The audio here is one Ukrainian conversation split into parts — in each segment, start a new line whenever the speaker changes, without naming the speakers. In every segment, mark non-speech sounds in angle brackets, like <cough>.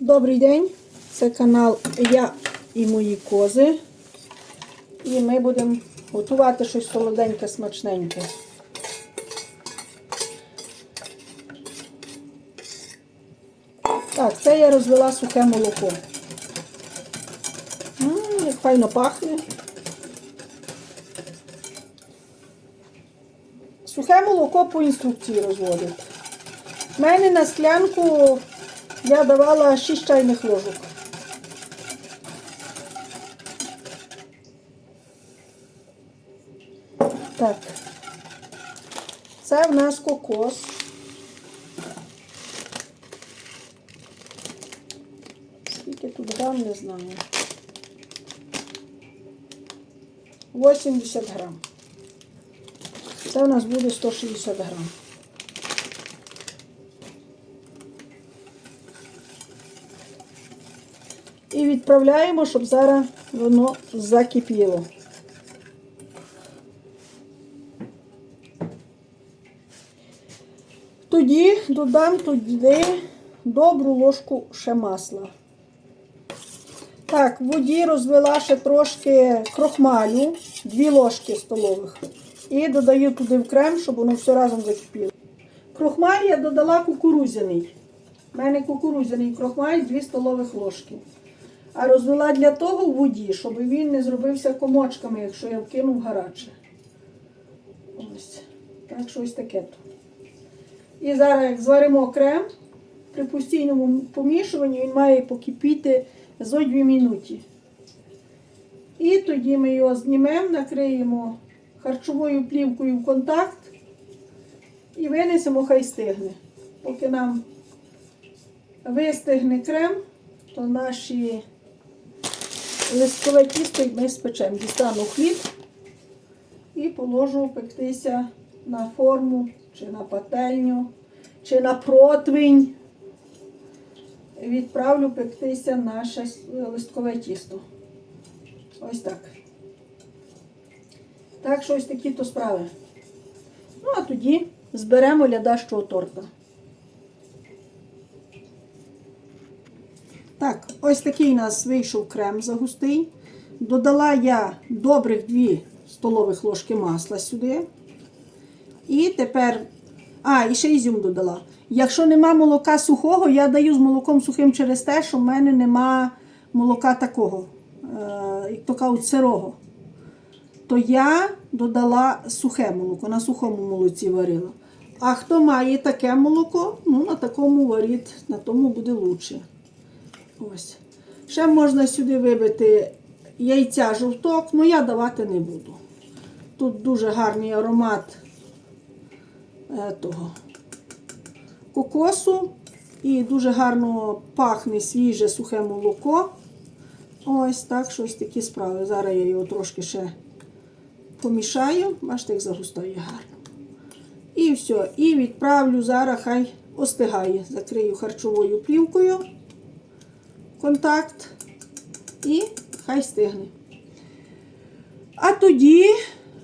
Добрий день! Це канал Я і мої кози. І ми будемо готувати щось солоденьке, смачненьке. Так, це я розвела сухе молоко. Як файно пахне. Сухе молоко по інструкції розводять. У мене на склянку я давала 6 чайних ложок. Так. Це в нас кокос. Скільки тут грам, не знаю. 80 грам. Це у нас буде 160 грам. І відправляємо, щоб зараз воно закипіло. Тоді додам туди добру ложку ще масла. Так, в воді розвела ще трошки крохмалю, дві ложки столових. І додаю туди в крем, щоб воно все разом закипіло. Крохмаль я додала кукурудзяний. У мене кукурудзяний крохмаль 2 столових ложки. А розвела для того в воді, щоб він не зробився комочками, якщо я вкинув гаряче. Ось. Так що ось таке то. І зараз, як зваримо крем, при постійному помішуванні він має покипіти зо 2 минуті. І тоді ми його знімемо, накриємо харчовою плівкою в контакт і винесемо, хай стигне. Поки нам вистигне крем, то наші листкове тісто ми спечемо. Дістану хліб і положу пектися на форму, чи на пательню, чи на противень. Відправлю пектися наше листкове тісто. Ось так. Так що ось такі то справи. Ну, а тоді зберемо лядащого торта. Так, ось такий у нас вийшов крем загустий. Додала я добрих 2 столових ложки масла сюди. І тепер, а, і ще ізюм додала. Якщо нема молока сухого, я даю з молоком сухим через те, що в мене нема молока такого, е, кажуть, сирого. То я додала сухе молоко, на сухому молоці варила. А хто має таке молоко, ну на такому варіть, на тому буде краще. Ось. Ще можна сюди вибити яйця жовток, але я давати не буду. Тут дуже гарний аромат е, того кокосу і дуже гарно пахне свіже сухе молоко. Ось так, щось такі справи. Зараз я його трошки ще помішаю, бачите, як загустає гарно. І все. І відправлю зараз, хай остигає. Закрию харчовою плівкою контакт і хай стигне. А тоді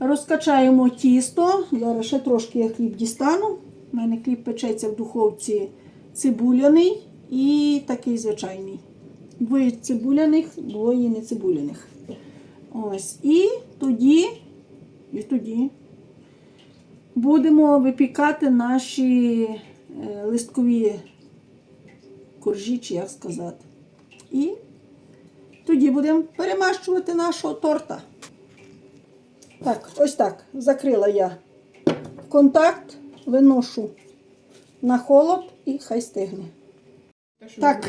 розкачаємо тісто. Зараз ще трошки я хліб дістану. У мене хліб печеться в духовці цибуляний і такий звичайний. Двоє цибуляних, двоє не цибуляних. Ось. І тоді, і тоді будемо випікати наші е, листкові коржі, чи як сказати. І тоді будемо перемащувати нашого торта. Так, ось так. Закрила я контакт, виношу на холод і хай стигне. Так,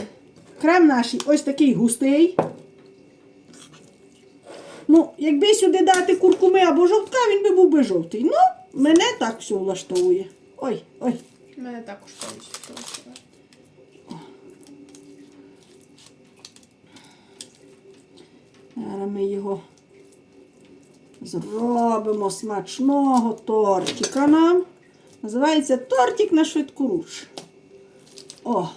крем наш ось такий густий. Ну, якби сюди дати куркуми або жовтка, він би був би жовтий. Ну, мене так все влаштовує. Ой, ой.
Мене також повністю.
Зараз ми його зробимо смачного тортика нам. Називається тортик на швидкоруч. О!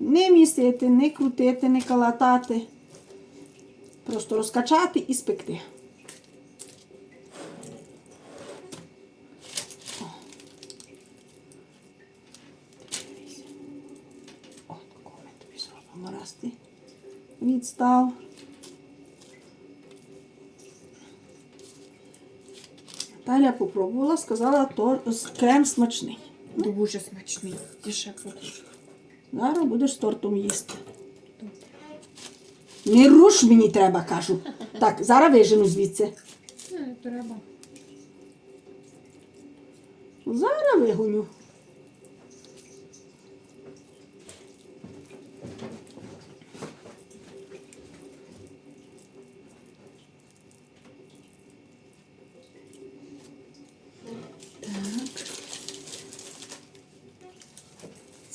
Не місити, не крутити, не калатати. Просто розкачати і спекти. Марасти. Відстав. Наталя попробувала, сказала, то крем смачний.
Дуже смачний. Ще буду.
Зараз будеш з тортом їсти. Не руш мені треба, кажу. Так, зараз вижену звідси.
Не треба.
Зараз вигоню.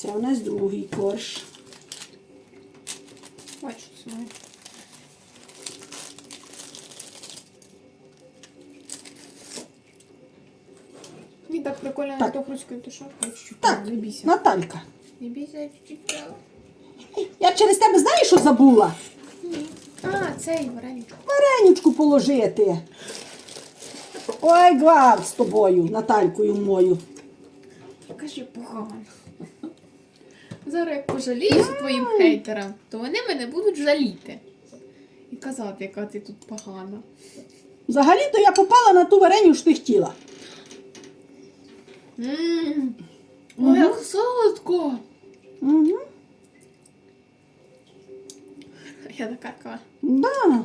Це у нас другий корж.
Бачу, смак. Він так прикольно
Так.
на хрустькою тушонкою. чуть-чуть.
Так,
Не бійся.
Наталька.
Не бійся, чуть-чуть.
Я через тебе знаєш, що забула?
Ні. А, цей вареничок.
Вареничку положити. Ой, гвалт з тобою, Наталькою мою.
Кажи погано. Зараз як пожаліюся твоїм хейтерам, то вони мене будуть жаліти. І казати, яка ти тут погана.
Взагалі-то я попала на ту вареню, що ти хотіла.
Ммм. Ой, як солодко.
Угу.
Я така.
Да.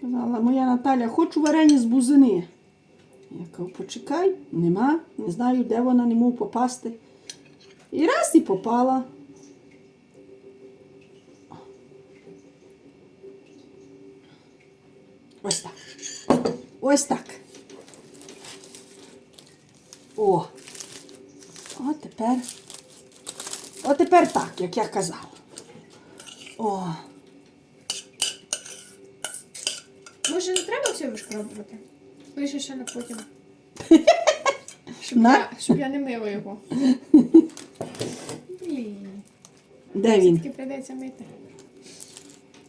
Казала моя Наталя, хочу варені з бузини. Я кажу, почекай, нема, не знаю, де вона, не можу попасти. І раз і попала. Ось так. Ось так. О. О, тепер. О, тепер так, як я казала. О.
Може, не треба все вишкрабувати? Лише ще на потім. Щоб,
На.
я, щоб я не мила його. <laughs> Блін.
Де він?
Тільки прийдеться мити.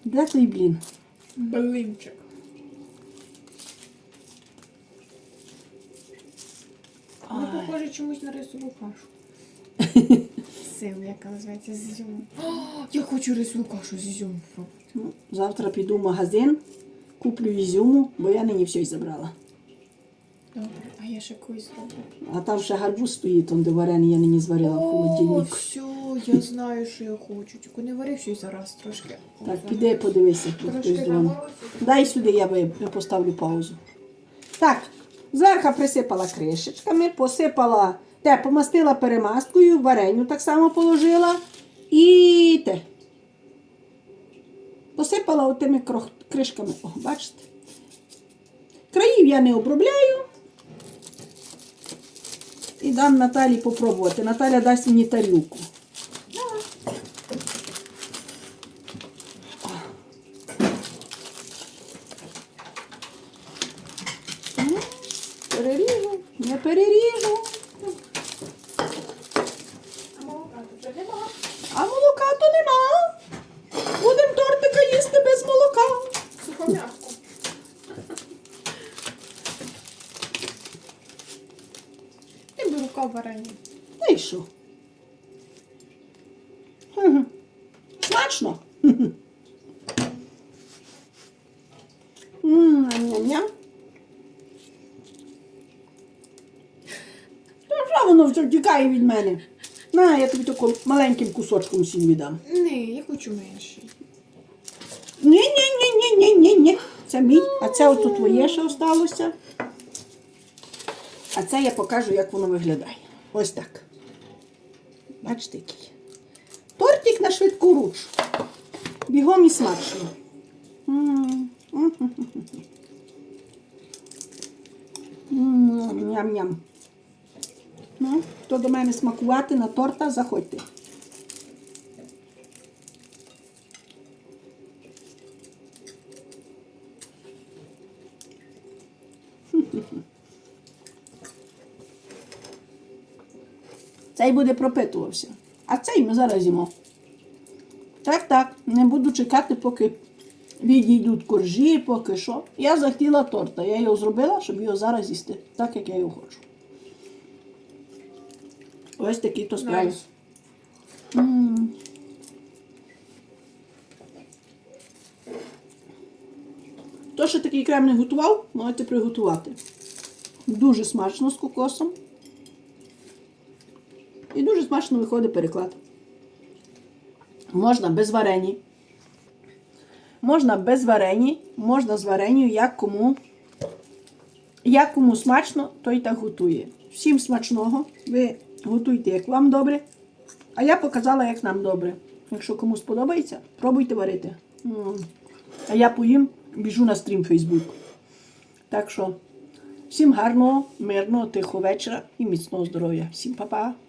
Де той блін?
Блинчик. Воно похоже чомусь на рисову кашу. <laughs> Сил, яка називається з ізюмом. О, <gasps> я хочу рисову кашу з ізюмом.
Ну, завтра піду в магазин, куплю ізюму, бо я нині все й забрала.
Добре, а я ще когось зроблю.
А там ще гарбуз стоїть, там де варені я нині зварила в
О,
холодильнику.
все, я знаю, що я хочу. Тільки не вари щось зараз трошки.
Так, піди подивися, тут
Трошки
дзвонить. Дай сюди, я би- я поставлю паузу. Так, зверху присипала кришечками, посипала, те, помастила перемасткою, вареню так само положила. І те. Посипала отими крох- кришками. О, бачите? Країв я не обробляю. І дам Наталі попробувати. Наталя дасть мені тарілку. Переріжу, не переріжу.
А молока тут вже нема.
А молока то нема. Будемо тортика їсти без молока.
Сухом'ятку. Ти би рука в варені.
Ну що? Смачно. Що воно вже втікає від мене? На, я тобі таким маленьким кусочком всім віддам.
Ні, я хочу менший.
Ні, ні, ні, ні, ні, ні, ні. Це мій, а це ото твоє ще осталося. А це я покажу, як воно виглядає. Ось так. Бачите, який. Тортик на швидку руч. Бігом і смачно. Ням-ням. Ну, хто до мене смакувати на торта, заходьте. Цей буде пропитувався. А цей ми зараз їмо. Так, так, не буду чекати, поки відійдуть коржі, поки що. Я захотіла торта. Я його зробила, щоб його зараз їсти, так як я його хочу. Ось такі то справи. М. Хто ще такий крем не готував, можете приготувати. Дуже смачно з кокосом. Смачно виходить переклад. Можна без варені. Можна без варені, можна з варенью, як кому. Як кому смачно, той так готує. Всім смачного. Ви готуйте, як вам добре. А я показала, як нам добре. Якщо комусь сподобається, пробуйте варити. А я поїм, біжу на стрім Фейсбук. Так що, всім гарного, мирного, тихого вечора і міцного здоров'я. Всім па-па!